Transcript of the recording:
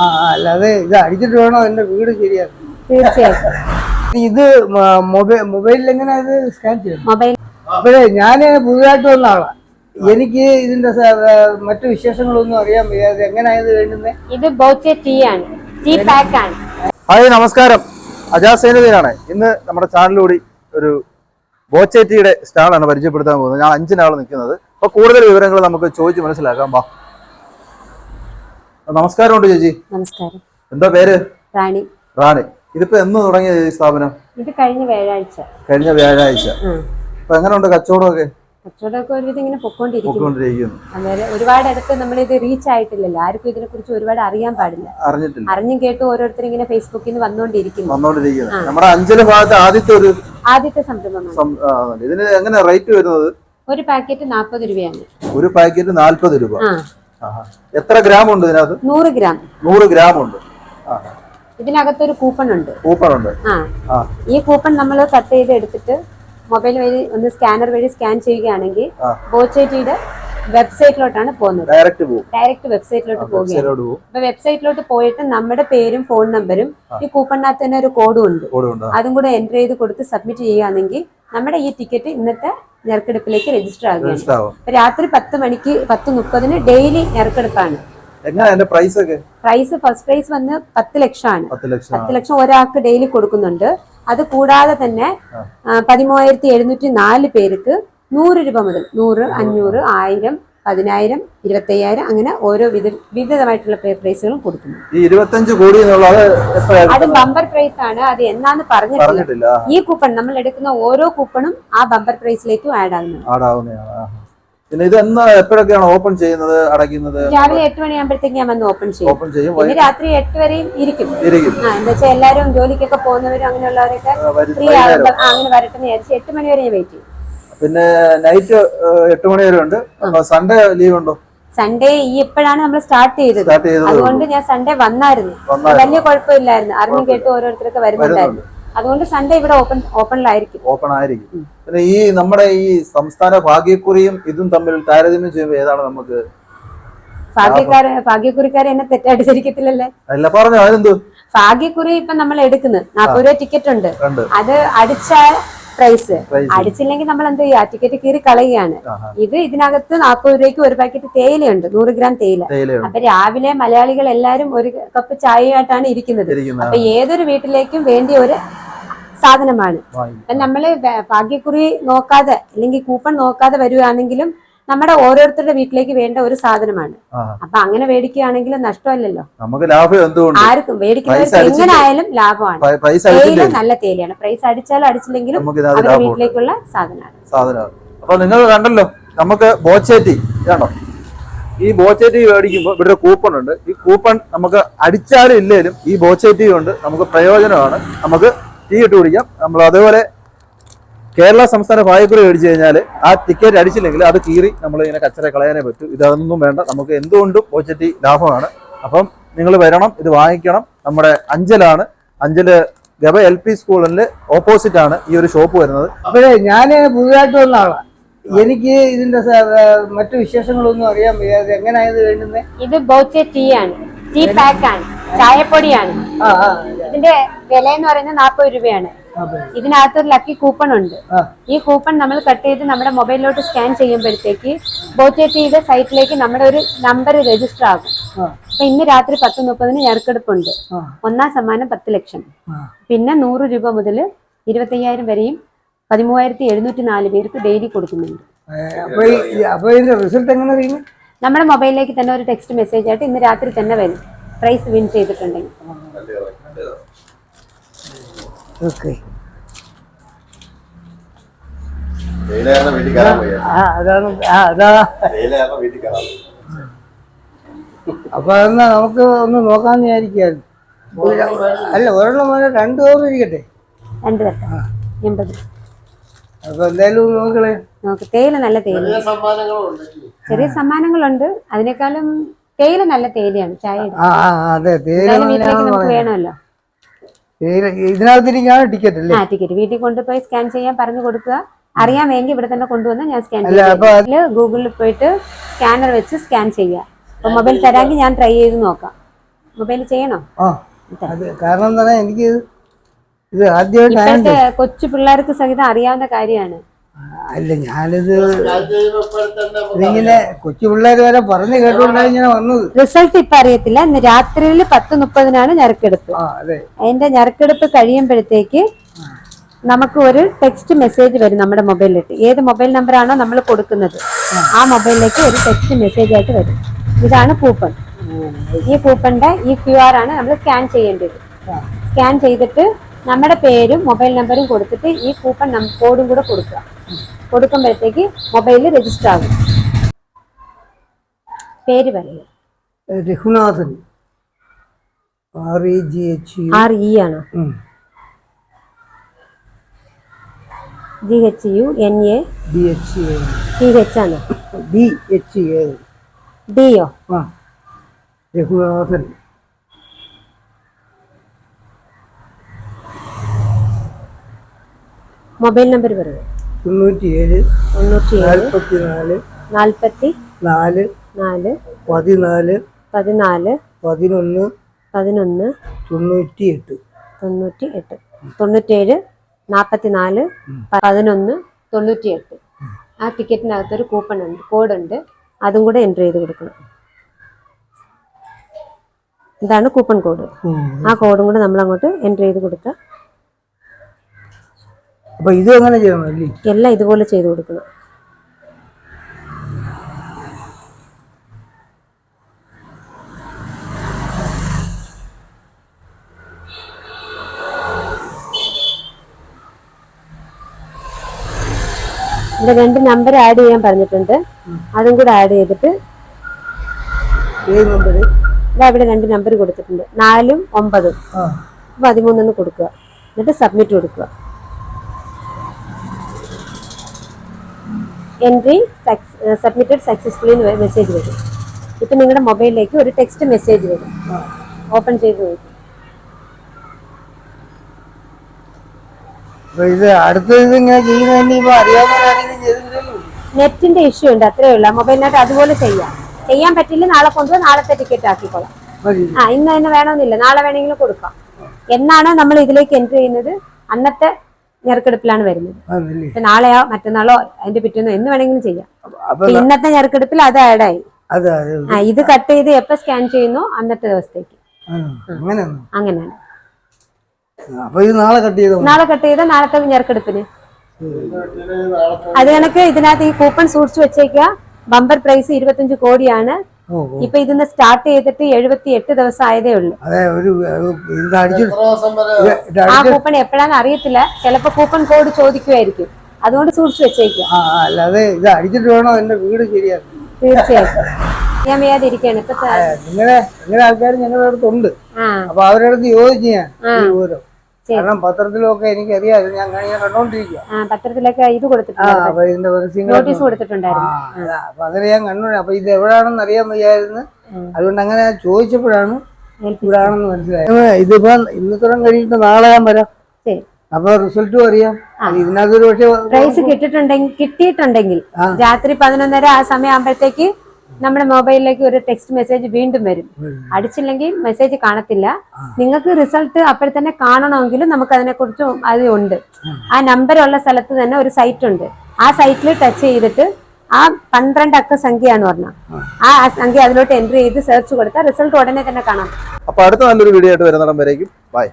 ആ അല്ലാതെ ഇത് അടിച്ചിട്ട് വേണോ? എന്റെ വീട് ശരിയാക്കി തീർച്ചയായിട്ടും. ഇത് മൊബൈൽ മൊബൈലിൽ എങ്ങനെ ഇത് സ്കാൻ ചെയ്യണം? മൊബൈൽ അപ്പോഴേ ഞാൻ പുതുതായിട്ട് വന്ന ആളാ. എനിക്ക് ഇതിന്റെ സ- മറ്റു വിശേഷങ്ങളൊന്നും അറിയാൻ വയ്യാതെ എങ്ങനെയാ ഇത് വേണ്ടുന്നത് ഇത് ബോച്ചെ ടീ ആണ്. ടീ പാക്ക് ആണ്. ഹായ് നമസ്കാരം. അജാസ് സൈനുദ്ദീനാണ് ഇന്ന് നമ്മുടെ ചാനലിലൂടെ ഒരു ബോച്ചേറ്റിയുടെ സ്റ്റാളാണ് പരിചയപ്പെടുത്താൻ പോകുന്നത്. ഞാൻ അഞ്ചിനാൾ നിൽക്കുന്നത്. അപ്പോൾ കൂടുതൽ വിവരങ്ങൾ നമുക്ക് ചോദിച്ച് മനസ്സിലാക്കാം. വാ. നമസ്കാരമുണ്ട് ചേച്ചി. നമസ്കാരം. എന്താ പേര്? റാണി. റാണി. ഇതിപ്പോ എന്ന് തുടങ്ങിയ ഈ സ്ഥാപനം? ഇത് കഴിഞ്ഞ വ്യാഴാഴ്ച. കഴിഞ്ഞ വ്യാഴാഴ്ച. അപ്പൊ എങ്ങനെയുണ്ട് കച്ചവടമൊക്കെ? കച്ചവടമൊക്കെ ഒരുവിധം ഇങ്ങനെ പൊക്കോണ്ടിരിക്കുന്നു. അന്നേരം ഒരുപാട് അടുത്ത് നമ്മൾ ഇത് റീച്ച് ആയിട്ടില്ലല്ലോ. ആർക്കും ഇതിനെ കുറിച്ച് ഒരുപാട് അറിയാൻ പാടില്ല. അറിഞ്ഞിട്ടില്ല. അറിഞ്ഞും കേട്ടും ഓരോരുത്തർ ഇങ്ങനെ ഫേസ്ബുക്കിൽ നിന്ന് വന്നുകൊണ്ടിരിക്കുന്നു വന്നോണ്ടിരിക്കുന്നു. നമ്മുടെ അഞ്ചൽ ഭാഗത്ത് ആദ്യത്തെ ഒരു ആദ്യത്തെ സംരംഭമാണ്. ഇതിന് എങ്ങനെ റേറ്റ് വരുന്നത്? ഒരു പാക്കറ്റ് നാൽപ്പത് രൂപയാണ്. ഒരു പാക്കറ്റ് നാല്പത് രൂപ. എത്ര ഗ്രാം ഉണ്ട് ഇതിനകത്ത്? നൂറ് ഗ്രാം. നൂറ് ഗ്രാം ഉണ്ട് ഇതിനകത്തൊരു കൂപ്പൺ ഉണ്ട് കൂപ്പൺ ഉണ്ട് ആ. ഈ കൂപ്പൺ നമ്മൾ കട്ട് ചെയ്ത് എടുത്തിട്ട് മൊബൈൽ വഴി ഒന്ന് സ്കാനർ വഴി സ്കാൻ ചെയ്യുകയാണെങ്കിൽ. ബോച്ചേറ്റിയുടെ വെബ്സൈറ്റിലോട്ടാണ് പോകുന്നത്. ഡയറക്റ്റ് പോകും. ഡയറക്റ്റ് വെബ്സൈറ്റിലോട്ട് പോവുകയാണ് വെബ്സൈറ്റിലോട്ട് അപ്പൊ വെബ്സൈറ്റിലോട്ട് പോയിട്ട് നമ്മുടെ പേരും ഫോൺ നമ്പരും ഈ കൂപ്പണിനകത്ത് തന്നെ ഒരു കോഡും ഉണ്ട്. അതും കൂടെ എന്റർ ചെയ്ത് കൊടുത്ത് സബ്മിറ്റ് ചെയ്യുകയാണെങ്കിൽ നമ്മുടെ ഈ ടിക്കറ്റ് ഇന്നത്തെ ഞെറുക്കെടുപ്പിലേക്ക് രജിസ്റ്റർ ആകുകയാണ് രാത്രി പത്ത് മണിക്ക് പത്ത് മുപ്പതിന് ഡെയിലി ഞെറുക്കെടുപ്പാണ് പ്രൈസ് പ്രൈസ് ഫസ്റ്റ് പ്രൈസ് വന്ന് പത്ത് ലക്ഷമാണ്. പത്ത് ലക്ഷം. ഒരാൾക്ക് ഡെയിലി കൊടുക്കുന്നുണ്ട്. അത് കൂടാതെ തന്നെ പതിമൂവായിരത്തി എഴുന്നൂറ്റി നാല് പേർക്ക് നൂറ് രൂപ മുതൽ നൂറ് അഞ്ഞൂറ് ആയിരം പതിനായിരം ഇരുപത്തയ്യായിരം അങ്ങനെ ഓരോ വിധ വിവിധമായിട്ടുള്ള പ്രൈസുകളും കൊടുക്കുന്നു. ഈ ഇരുപത്തഞ്ച് കോടി എന്നുള്ളത് അത് ബമ്പർ പ്രൈസ് ആണ്. അത് എന്നാന്ന് പറഞ്ഞിട്ടില്ല. ഈ കൂപ്പൺ നമ്മൾ എടുക്കുന്ന ഓരോ കൂപ്പണും ആ ബമ്പർ പ്രൈസിലേക്കും ആഡ് ആകുന്നു. പിന്നെ ഇത് എന്നാ എപ്പോഴൊക്കെയാണ് ഓപ്പൺ ചെയ്യുന്നത് അടയ്ക്കുന്നത്? രാവിലെ എട്ട് മണിയാകുമ്പോഴത്തേക്ക് ഞാൻ വന്ന് ഓപ്പൺ ചെയ്യും. ഓപ്പൺ ചെയ്യും. പിന്നെ രാത്രി എട്ട് വരെയും ഇരിക്കും. ഇരിക്കും. ആ എന്താ വെച്ചാൽ എല്ലാവരും ജോലിക്കൊക്കെ പോകുന്നവരും അങ്ങനെയുള്ളവരൊക്കെ വരും- ഫ്രീ ആകുമ്പോൾ അങ്ങനെ വരട്ടെന്ന് വിചാരിച്ച് എട്ട് മണി വരെ ഞാൻ വെയിറ്റ് ചെയ്യും. പിന്നെ നൈറ്റ് എട്ട് മണി വരെ ഉണ്ട്. സൺഡേ ലീവ് ഉണ്ടോ? സൺഡേ ഈ എപ്പോഴാണ് നമ്മൾ സ്റ്റാർട്ട് ചെയ്തത്. സ്റ്റാർട്ട് ചെയ്തത്. അതുകൊണ്ട് ഞാൻ സൺഡേ വന്നായിരുന്നു. വലിയ കുഴപ്പമില്ലായിരുന്നു. അറിഞ്ഞു കേട്ട് ഓരോരുത്തരൊക്കെ വരുന്നുണ്ടായിരുന്നു. അതുകൊണ്ട് സൺഡേ ഇവിടെ ഓപ്പൺ ഓപ്പണിലായിരിക്കും ഓപ്പൺ ആയിരിക്കും. പിന്നെ ഈ നമ്മുടെ ഈ സംസ്ഥാന ഭാഗ്യക്കുറിയും ഇതും തമ്മിൽ താരതമ്യം ചെയ്യുമ്പോൾ ഏതാണ് നമുക്ക് ഭാഗ്യക്കാരെ ഭാഗ്യക്കുറിക്കാരെ എന്നെ തെറ്റായിട്ട് ശരിക്കത്തില്ലല്ലേ? അല്ല പറഞ്ഞു അതെന്ത് ഭാഗ്യക്കുറി ഇപ്പൊ നമ്മൾ എടുക്കുന്നത്. നാൽപ്പത് രൂപ ടിക്കറ്റ് ഉണ്ട്. അത് അടിച്ച പ്രൈസ് അടിച്ചില്ലെങ്കിൽ നമ്മൾ എന്ത് ചെയ്യുക? ടിക്കറ്റ് കീറി കളയുകയാണ്. ഇത് ഇതിനകത്ത് നാൽപ്പത് രൂപയ്ക്ക് ഒരു പാക്കറ്റ് തേയിലയുണ്ട്. നൂറ് ഗ്രാം തേയില. അപ്പൊ രാവിലെ മലയാളികൾ എല്ലാരും ഒരു കപ്പ് ചായയായിട്ടാണ് ഇരിക്കുന്നത്. അപ്പൊ ഏതൊരു വീട്ടിലേക്കും വേണ്ടിയ ഒരു സാധനമാണ്. നമ്മൾ ഭാഗ്യക്കുറി നോക്കാതെ അല്ലെങ്കിൽ കൂപ്പൺ നോക്കാതെ വരുവാണെങ്കിലും നമ്മുടെ ഓരോരുത്തരുടെ വീട്ടിലേക്ക് വേണ്ട ഒരു സാധനമാണ്. അപ്പൊ അങ്ങനെ മേടിക്കുകയാണെങ്കിൽ നഷ്ടമല്ലല്ലോ. നമുക്ക് ലാഭം എന്തുകൊണ്ട്? ആർക്കും മേടിക്കുന്നവർക്ക് എങ്ങനെ ആയാലും ലാഭമാണ്. തേയില നല്ല തേയിലയാണ്. പ്രൈസ് അടിച്ചാലും അടിച്ചില്ലെങ്കിലും അവരുടെ വീട്ടിലേക്കുള്ള സാധനമാണ്. സാധനമാണ്. അപ്പൊ നിങ്ങൾ കണ്ടല്ലോ നമുക്ക് ബോച്ചേറ്റി ഇതാണോ? ഈ ബോച്ചേറ്റി മേടിക്കുമ്പോൾ ഇവിടെ ഒരു കൂപ്പൺ ഉണ്ട്. ഈ കൂപ്പൺ നമുക്ക് അടിച്ചാലും ഇല്ലേലും ഈ ബോച്ചേറ്റി കൊണ്ട് നമുക്ക് പ്രയോജനമാണ്. നമുക്ക് ടീ ഇട്ട് കുടിക്കാം. നമ്മൾ അതേപോലെ കേരള സംസ്ഥാന ഭാഗ്യക്കുറി മേടിച്ചു കഴിഞ്ഞാൽ ആ ടിക്കറ്റ് അടിച്ചില്ലെങ്കിൽ അത് കീറി നമ്മൾ ഇങ്ങനെ കച്ചറ കളയാനേ പറ്റൂ. ഇതൊന്നും വേണ്ട. നമുക്ക് എന്തുകൊണ്ടും പോച്ചറ്റി ലാഭമാണ്. അപ്പം നിങ്ങൾ വരണം ഇത് വാങ്ങിക്കണം. നമ്മുടെ അഞ്ചലാണ്. അഞ്ചൽ ഗവ എൽ പി സ്കൂളിൽ ഓപ്പോസിറ്റ് ആണ് ഈ ഒരു ഷോപ്പ് വരുന്നത്. അപ്പോഴേ ഞാൻ പുതുതായിട്ട് വന്ന ആളാണ് എനിക്ക് ഇതിന്റെ മറ്റു വിശേഷങ്ങളൊന്നും അറിയാൻ വയ്യാതെ എങ്ങനെയാ ഇത് വേണ്ടുന്നത് ഇത് ബോച്ചെ ടീ ആണ്. ടീ പാക്ക് ആണ് ചായപ്പൊടിയാണ് ഇതിന്റെ വില എന്ന് പറയുന്നത് നാൽപ്പത് രൂപയാണ്. അതെ. ഇതിനകത്ത് ഒരു ലക്കി കൂപ്പൺ ഉണ്ട് ഈ കൂപ്പൺ നമ്മൾ കട്ട് ചെയ്ത് നമ്മുടെ മൊബൈലിലോട്ട് സ്കാൻ ചെയ്യുമ്പോഴത്തേക്ക് ബോധ്യത്തിയുടെ സൈറ്റിലേക്ക് നമ്മുടെ ഒരു നമ്പർ രജിസ്റ്റർ ആകും. അപ്പൊ ഇന്ന് രാത്രി പത്ത് മുപ്പതിന് ഞെറുക്കെടുപ്പുണ്ട്. ഒന്നാം സമ്മാനം പത്ത് ലക്ഷം. പിന്നെ നൂറ് രൂപ മുതൽ ഇരുപത്തയ്യായിരം വരെയും പതിമൂവായിരത്തി എഴുന്നൂറ്റി നാല് പേർക്ക് ഡെയിലി കൊടുക്കുന്നുണ്ട് റിസൾട്ട് എങ്ങനെ നമ്മുടെ മൊബൈലിലേക്ക് തന്നെ ഒരു ടെക്സ്റ്റ് മെസ്സേജ് ആയിട്ട് ഇന്ന് രാത്രി തന്നെ വരും. പ്രൈസ് വിൻ ചെയ്തിട്ടുണ്ടെങ്കിൽ. ഓക്കെ. അതാണ് ആ അതാ. അപ്പൊ എന്നാ നമുക്ക് ഒന്ന് നോക്കാന്ന് വിചാരിക്കായിരുന്നു അല്ല ഒരെണ്ണം പോലെ രണ്ടു പേർ ഇരിക്കട്ടെ. രണ്ട് തരത്തെ എൺപത്. അപ്പൊ എന്തായാലും നോക്കളെ നമുക്ക് തേയില നല്ല തേയില. ചെറിയ സമ്മാനങ്ങളുണ്ട്. അതിനേക്കാളും തേയില നല്ല തേയിലയാണ് ചായ അതെ തേയില വീട്ടിലേക്ക് നമുക്ക് വേണമല്ലോ. ഇതിനകത്തിരിക്കാണ് ടിക്കറ്റ് അല്ലേ? ആ ടിക്കറ്റ് വീട്ടിൽ കൊണ്ടുപോയി സ്കാൻ ചെയ്യാൻ പറഞ്ഞു കൊടുക്കുക. അറിയാൻ വേണ്ടി ഇവിടെ തന്നെ കൊണ്ടുവന്ന് ഞാൻ സ്കാൻ ചെയ്യാം ഗൂഗിളിൽ പോയിട്ട് സ്കാനർ വെച്ച് സ്കാൻ ചെയ്യുക അപ്പൊ മൊബൈൽ തരാമെങ്കിൽ ഞാൻ ട്രൈ ചെയ്ത് നോക്കാം. മൊബൈൽ ചെയ്യണോ? കാരണം എനിക്ക് ഇത് കൊച്ചു പിള്ളേർക്ക് സഹിതം അറിയാവുന്ന കാര്യമാണ്. അല്ല ഞാനിത് ഇതിങ്ങനെ കൊച്ചു പിള്ളേർ വരെ പറഞ്ഞു കേട്ടുകൊണ്ടാണ് ഇങ്ങനെ വന്നത്. റിസൾട്ട് ഇപ്പൊ അറിയത്തില്ല. ഇന്ന് രാത്രിയിൽ പത്ത് മുപ്പതിനാണ് ഞെരക്കെടുപ്പ്. അതെ. അതിന്റെ ഞെരക്കെടുപ്പ് കഴിയുമ്പോഴത്തേക്ക് നമുക്ക് ഒരു ടെക്സ്റ്റ് മെസ്സേജ് വരും നമ്മുടെ മൊബൈലിലിട്ട് ഏത് മൊബൈൽ നമ്പർ ആണോ നമ്മൾ കൊടുക്കുന്നത്. ആ മൊബൈലിലേക്ക് ഒരു ടെക്സ്റ്റ് മെസ്സേജ് ആയിട്ട് വരും. ഇതാണ് കൂപ്പൺ ഈ കൂപ്പണിന്റെ ഈ ക്യു ആർ ആണ് നമ്മൾ സ്കാൻ ചെയ്യേണ്ടത്. സ്കാൻ ചെയ്തിട്ട് നമ്മുടെ പേരും മൊബൈൽ നമ്പറും കൊടുത്തിട്ട് ഈ കൂപ്പൺ കോഡും കൂടെ കൊടുക്കുക. കൊടുക്കുമ്പോഴത്തേക്ക് മൊബൈലിൽ രജിസ്റ്റർ ആകും പേര് പറയൂ Raghunathan. R E G H R E ആണോ. G H U N A D H A T H ആണോ. ഡി എച്ച് എ ഡിയോ രഘുനാഥൻ. മൊബൈൽ നമ്പർ പറയുക തൊണ്ണൂറ്റി ഏഴ് നാൽപ്പത്തി നാല് നാൽപ്പത്തി നാല് നാല് പതിനാല് പതിനാല് പതിനൊന്ന് പതിനൊന്ന് തൊണ്ണൂറ്റി എട്ട് തൊണ്ണൂറ്റി എട്ട് തൊണ്ണൂറ്റേഴ് നാൽപ്പത്തി നാല് പതിനൊന്ന് തൊണ്ണൂറ്റി എട്ട് ആ ടിക്കറ്റിനകത്തൊരു കൂപ്പൺ ഉണ്ട് കോഡ് ഉണ്ട്. അതും കൂടെ എൻട്രി ചെയ്ത് കൊടുക്കണം. ഇതാണ് കൂപ്പൺ കോഡ് ആ കോഡും കൂടെ നമ്മൾ അങ്ങോട്ട് എൻട്രി ചെയ്ത് കൊടുക്കുക അപ്പൊ ഇത് എങ്ങനെ ചെയ്യണമല്ലേ എല്ലാം ഇതുപോലെ ചെയ്തു കൊടുക്കണം. ഇവിടെ രണ്ട് നമ്പർ ആഡ് ചെയ്യാൻ പറഞ്ഞിട്ടുണ്ട്. അതും കൂടെ ആഡ് ചെയ്തിട്ട് ഇതാ ഇവിടെ രണ്ട് നമ്പർ കൊടുത്തിട്ടുണ്ട്. നാലും ഒമ്പതും. പതിമൂന്നെന്ന് കൊടുക്കുക. എന്നിട്ട് സബ്മിറ്റ് കൊടുക്കുക. എൻട്രി സബ്മിറ്റഡ് സക്സസ്ഫുള്ളി എന്ന് മെസ്സേജ് വരും. ഇപ്പം നിങ്ങളുടെ മൊബൈലിലേക്ക് ഒരു ടെക്സ്റ്റ് മെസ്സേജ് വരും. ഓപ്പൺ ചെയ്ത് നോക്കും. നെറ്റിന്റെ ഇഷ്യൂ ഉണ്ട് അത്രേ ഉള്ളൂ. മൊബൈലിനായിട്ട് അതുപോലെ ചെയ്യാം. ചെയ്യാൻ പറ്റില്ല നാളെ കൊണ്ടുപോയി നാളത്തെ ടിക്കറ്റ് ആക്കിക്കോളാം. ആ ഇന്ന് തന്നെ വേണമെന്നില്ല. നാളെ വേണമെങ്കിലും കൊടുക്കാം. എന്നാണ് നമ്മൾ ഇതിലേക്ക് എൻട്രി ചെയ്യുന്നത്? അന്നത്തെ ഞെറുക്കെടുപ്പിലാണ് വരുന്നത്. നാളെയോ മറ്റന്നാളോ അതിന്റെ പിറ്റേന്നോ എന്ന് വേണമെങ്കിലും ചെയ്യാം. ഇന്നത്തെ ഞെറുക്കെടുപ്പിൽ അത് ആഡായി ആ ഇത് കട്ട് ചെയ്ത് എപ്പോ സ്കാൻ ചെയ്യുന്നു അന്നത്തെ ദിവസത്തേക്ക്. അങ്ങനെയാണോ? നാളെ കട്ട് ചെയ്തോ? നാളത്തെ ഞെറുക്കെടുപ്പിന് അത് കണക്ക് ഇതിനകത്ത് ഈ കൂപ്പൺ സൂക്ഷിച്ചു വെച്ചേക്കുക. ബമ്പർ പ്രൈസ് ഇരുപത്തിയഞ്ച് കോടിയാണ്. ഇപ്പൊ ഇതിന്ന് സ്റ്റാർട്ട് ചെയ്തിട്ട് എഴുപത്തി എട്ട് ദിവസം ആയതേ ഉള്ളൂ ആ കൂപ്പൺ എപ്പോഴാന്ന് അറിയത്തില്ല. ചിലപ്പോ കൂപ്പൺ കോഡ് ചോദിക്കുമായിരിക്കും അതുകൊണ്ട് സൂക്ഷിച്ചു വെച്ചേക്കും. അല്ലാതെ ഇത് അടിച്ചിട്ട് വേണോ? എന്റെ വീട് ശരിയാക്കി. തീർച്ചയായിട്ടും. ഞാൻ വയ്യാതിരിക്കാണ് ഇപ്പൊ നിങ്ങളെ നിങ്ങളെ ആൾക്കാർ ഞങ്ങളുടെ അടുത്തുണ്ട്. ആ. അപ്പൊ അവരുടെ അടുത്ത് ചോദിച്ചു ഞാൻ ഈ വിവരം. ശരി. കാരണം പത്രത്തിലൊക്കെ എനിക്കറിയാം ഞാൻ കണ്ടോണ്ടിരിക്കുക ആ പത്രത്തിലൊക്കെ ഇത് ആ കൊടുത്തിട്ടുണ്ടായിരുന്നു അപ്പൊ ഇതിന്റെ പരസ്യങ്ങൾ നോട്ടീസ് കൊടുത്തിട്ടുണ്ടായിരുന്നു. അപ്പൊ അങ്ങനെ ഞാൻ കണ്ടു. അപ്പൊ ഇത് എവിടാണെന്ന് അറിയാൻ വയ്യായിരുന്നു. അതുകൊണ്ട് അങ്ങനെ ഞാൻ ചോദിച്ചപ്പോഴാണ് ഇവിടാണെന്ന് മനസ്സിലായത്. ഇതിപ്പോ ഇന്നത്തോളം കഴിഞ്ഞിട്ട് നാളെ ഞാൻ വരാം. അപ്പൊ റിസൾട്ടും അറിയാം. ഇതിനകത്ത് ഒരു പക്ഷേ പ്രൈസ് കിട്ടിയിട്ടുണ്ടെങ്കിൽ കിട്ടിയിട്ടുണ്ടെങ്കിൽ രാത്രി പതിനൊന്നര ആ സമയം ആകുമ്പോഴത്തേക്ക് നമ്മുടെ മൊബൈലിലേക്ക് ഒരു ടെക്സ്റ്റ് മെസ്സേജ് വീണ്ടും വരും. അടിച്ചില്ലെങ്കിൽ മെസ്സേജ് കാണത്തില്ല. നിങ്ങൾക്ക് റിസൾട്ട് അപ്പോൾ തന്നെ കാണണമെങ്കിൽ നമുക്ക് അതിനെക്കുറിച്ച് അത് ഉണ്ട്. ആ. നമ്പർ ഉള്ള സ്ഥലത്ത് തന്നെ ഒരു സൈറ്റ് ഉണ്ട്. ആ സൈറ്റിൽ ടച്ച് ചെയ്തിട്ട് ആ പന്ത്രണ്ട് അക്ക സംഖ്യയാണ് പറഞ്ഞ ആ. സംഖ്യ അതിലോട്ട് എൻട്രി ചെയ്ത് സെർച്ച് കൊടുത്താൽ റിസൾട്ട് ഉടനെ തന്നെ കാണാം. അപ്പൊ അടുത്ത നല്ലൊരു വീഡിയോ ആയിട്ട് വരുന്നിടം വരേക്കും. ബൈ